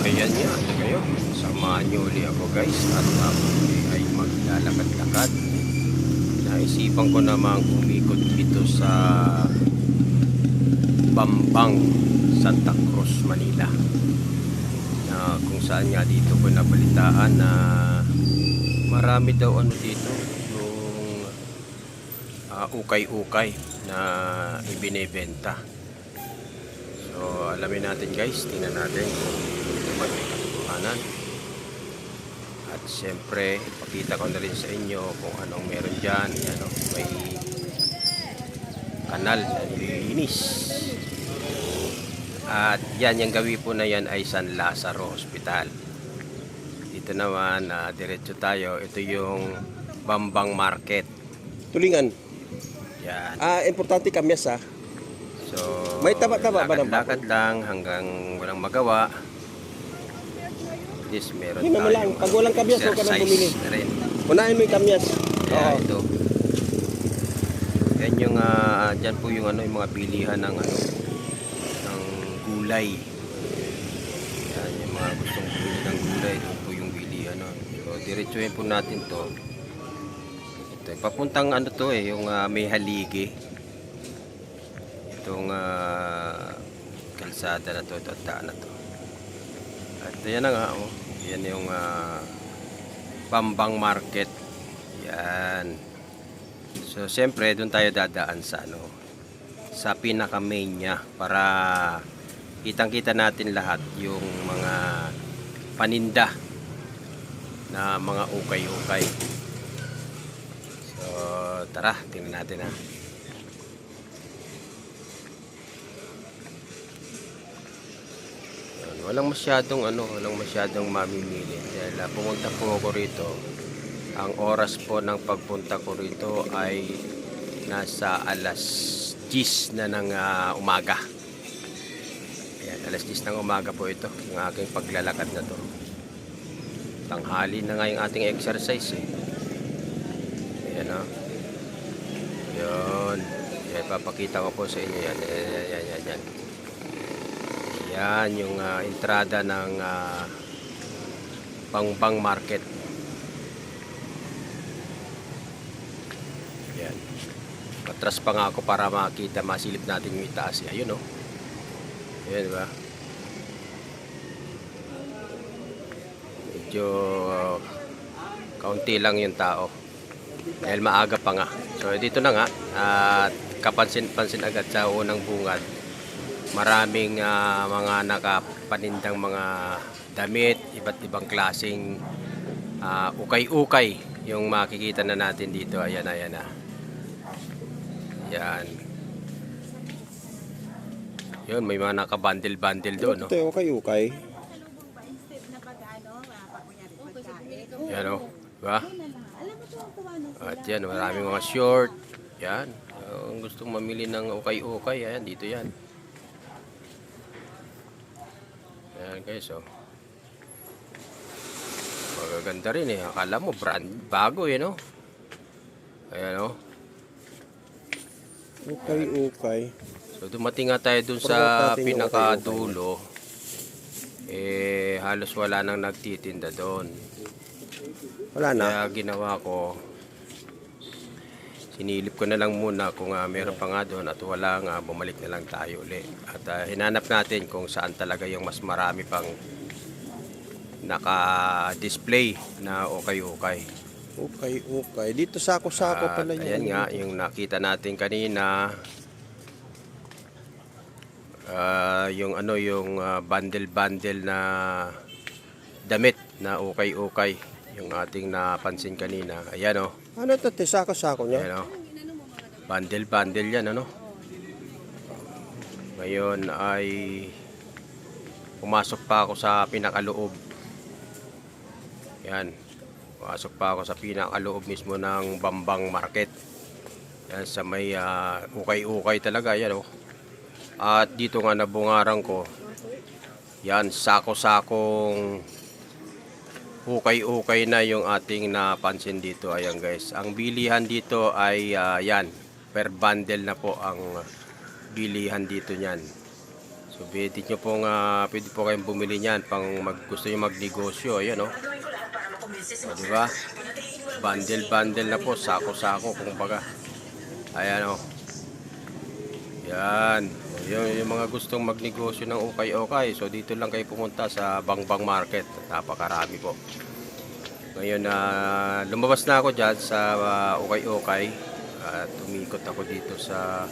Ayan nga, ngayon, samahan niyo uli ako guys at ako ay maglalakad-lakad. Naisipan ko namang umikot dito sa Bambang, Santa Cruz, Manila. Na kung saan nga dito ko nabalitaan na marami daw ano dito yung ah, ukay-ukay na ibinebenta. So, alamin natin guys, tingnan natin kung ito man may katotohanan. At siyempre, ipakita ko na rin sa inyo kung anong meron dyan. Yan, oh, may kanal na nililinis. At yan, yung gawi po na yan ay San Lazaro Hospital. Dito naman, ah, diretso tayo. Ito yung Bambang Market. Tulingan. Yan. Ah, importante kamyas ah. So, May taba-taba ba ng lakad lang hanggang walang magawa. Yes, meron Hindi lang. Pag walang kamyas, huwag ka nang bumili. rin. Unahin mo yung kamyas. Kaya Oo. ito. Yan yung, ah, dyan po yung ano, yung mga bilihan ng ano, ng gulay. Yan, yung mga gustong bumili ng gulay, ito po yung bilihan. No? So, diretsuhin po natin to. Ito, papuntang ano to eh, yung ah, may haligi. Itong ah, kalsada na to, ito, daan na to. At yan na nga, oh. Yan yung ah, Bambang Market. Yan. So, siyempre, doon tayo dadaan sa ano, sa pinaka main niya para kitang-kita natin lahat yung mga paninda na mga ukay-ukay. So, tara, tingnan natin ha. Walang masyadong ano, walang masyadong mamimili. Dahil ah, pumunta po ako rito. Ang oras po ng pagpunta ko rito ay nasa alas 10 na ng ah, umaga. Ayan, alas 10 ng umaga po ito, yung aking paglalakad na to. Tanghali na nga yung ating exercise eh. Ayan o. Yun. Yan, papakita ko po sa inyo yan. Yan, yan, yan, yan. Yan yung ah, entrada ng Bangbang Market. Yan. Patras pa nga ako para makita, masilip natin yung itaas. eh. Ayun oh. Ayan, di ba? Medyo ah, kaunti lang yung tao. Dahil maaga pa nga. So dito na nga. At kapansin-pansin agad sa unang bungad. Maraming ah, mga nakapanindang mga damit, iba't ibang klasing ah, ukay-ukay yung makikita na natin dito. Ayan, ayan na. Yan. Yun, may mga nakabandil-bandil doon, no? Ito yung ukay-ukay. Yan, o. Diba? At yan, maraming mga short. Yan. Kung gustong mamili ng ukay-ukay, ayan, dito yan. Ayan guys, oh. Magaganda rin eh. Akala mo, brand, bago eh, no? Ayan, oh. Ukay-ukay. So dumating nga tayo dun sa pinakadulo. Eh halos wala nang nagtitinda doon. Wala na. Kaya ginawa ko sinilip ko na lang muna kung ah, meron pa nga doon at wala nga bumalik na lang tayo uli. At ah, hinanap natin kung saan talaga yung mas marami pang naka-display na okay-okay. Ukay-ukay. Dito sako-sako At pala niya. ayan nga, yung nakita natin kanina, ah, yung ano, yung bundle-bundle na damit na ukay-ukay. Yung ating napansin kanina. Ayan o, Ano ito? Sako-sako niya? ayan o. Bundle-bundle yan, ano. Ngayon ay pumasok pa ako sa pinakaloob. Yan. Pumasok pa ako sa pinakaloob mismo ng Bambang Market. Yan sa may ah, ukay-ukay talaga yan oh. At dito nga nabungaran ko. Yan sako-sakong ukay-ukay na yung ating napansin dito. Ayan guys. Ang bilihan dito ay ah, yan. Per bundle na po ang bilihan dito niyan. So So, pwede nyo pong, ah, pwede po kayong bumili niyan pang mag, gusto nyo magnegosyo. Ayan, oh. O, di ba? Bundle-bundle na po, sako-sako, kung baga. Ayan, oh. Yan. Yung, yung mga gustong magnegosyo ng ukay-ukay, so dito lang kayo pumunta sa Bangbang Market. Napakarami po. Ngayon, na lumabas na ako dyan sa ah, ukay-ukay. At tumikot ako dito sa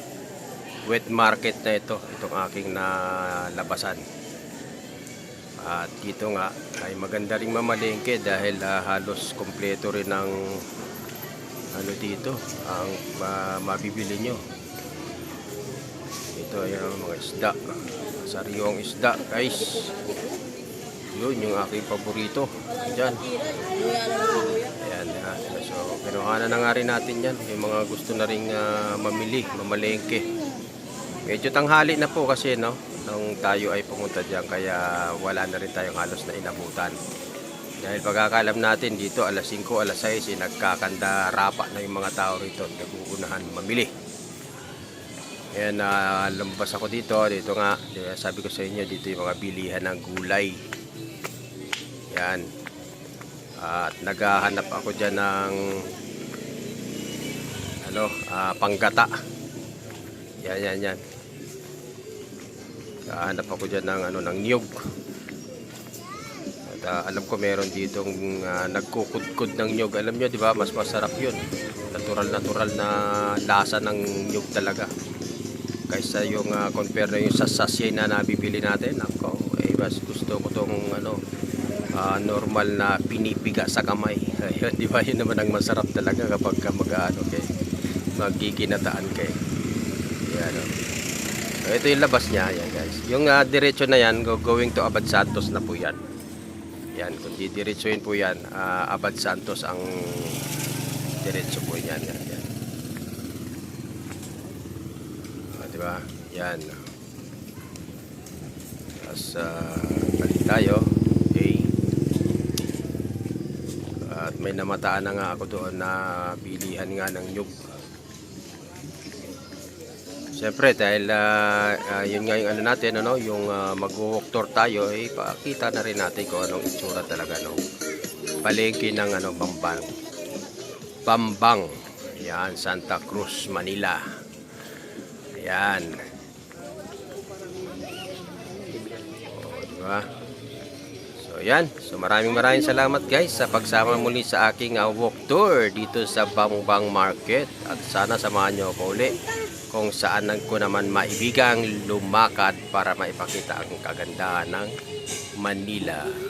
wet market na ito. Itong aking nalabasan. At dito nga ay maganda ring mamalengke dahil ah, halos kompleto rin ang ano dito ang ma- mabibili nyo. Ito ay ang mga isda. Sariwang isda, guys. Yun, yung aking paborito. Diyan. Ayan, ha. So, kinuhanan na nga rin natin yan. Yung mga gusto na rin ah, mamili, mamalengke. Medyo tanghali na po kasi, no? Nung tayo ay pumunta dyan, kaya wala na rin tayong halos na inabutan. Dahil pagkakalam natin dito, alas 5, alas 6, eh, nagkakanda rapa na yung mga tao rito. Naguunahan mamili. Ayan, na lumabas ako dito. Dito nga, sabi ko sa inyo, dito yung mga bilihan ng gulay. Yan. At naghahanap ako dyan ng ano, ah, panggata. Yan, yan, yan. Naghahanap ako dyan ng ano, ng niyog. At ah, alam ko meron ditong ah, nagkukudkud ng niyog. Alam nyo, di ba, mas masarap yun. Natural-natural na lasa ng niyog talaga kaysa yung uh, compare na yung sa na nabibili natin. Ako eh mas gusto ko tong ano ah, normal na pinipiga sa kamay. Ayun, di ba? Yun naman ang masarap talaga kapag ka mag ano kay magiginataan kay. Yan oh. so, ito yung labas niya. Yan guys. Yung uh, diretso na yan go- going to Abad Santos na po yan. Yan kung didiretsuin po yan ah, Abad Santos ang diretso po yan yan, yan. Ah, di ba? Yan. Tapos, uh, balik tayo. Okay. At may namataan na nga ako doon na bilihan nga ng nyug. Siyempre, dahil ah, ah, yun nga yung ano natin, ano, yung uh, mag-walk tour tayo, eh, pakita na rin natin kung anong itsura talaga, no? Palengke ng ano, Bambang. Bambang. Yan, Santa Cruz, Manila. Ayan. O, diba? So, yan. So, maraming maraming salamat guys sa pagsama muli sa aking uh, walk tour dito sa Bangbang Market. At sana samahan nyo ako uli kung saan ko naman maibigang lumakad para maipakita ang kagandahan ng Manila.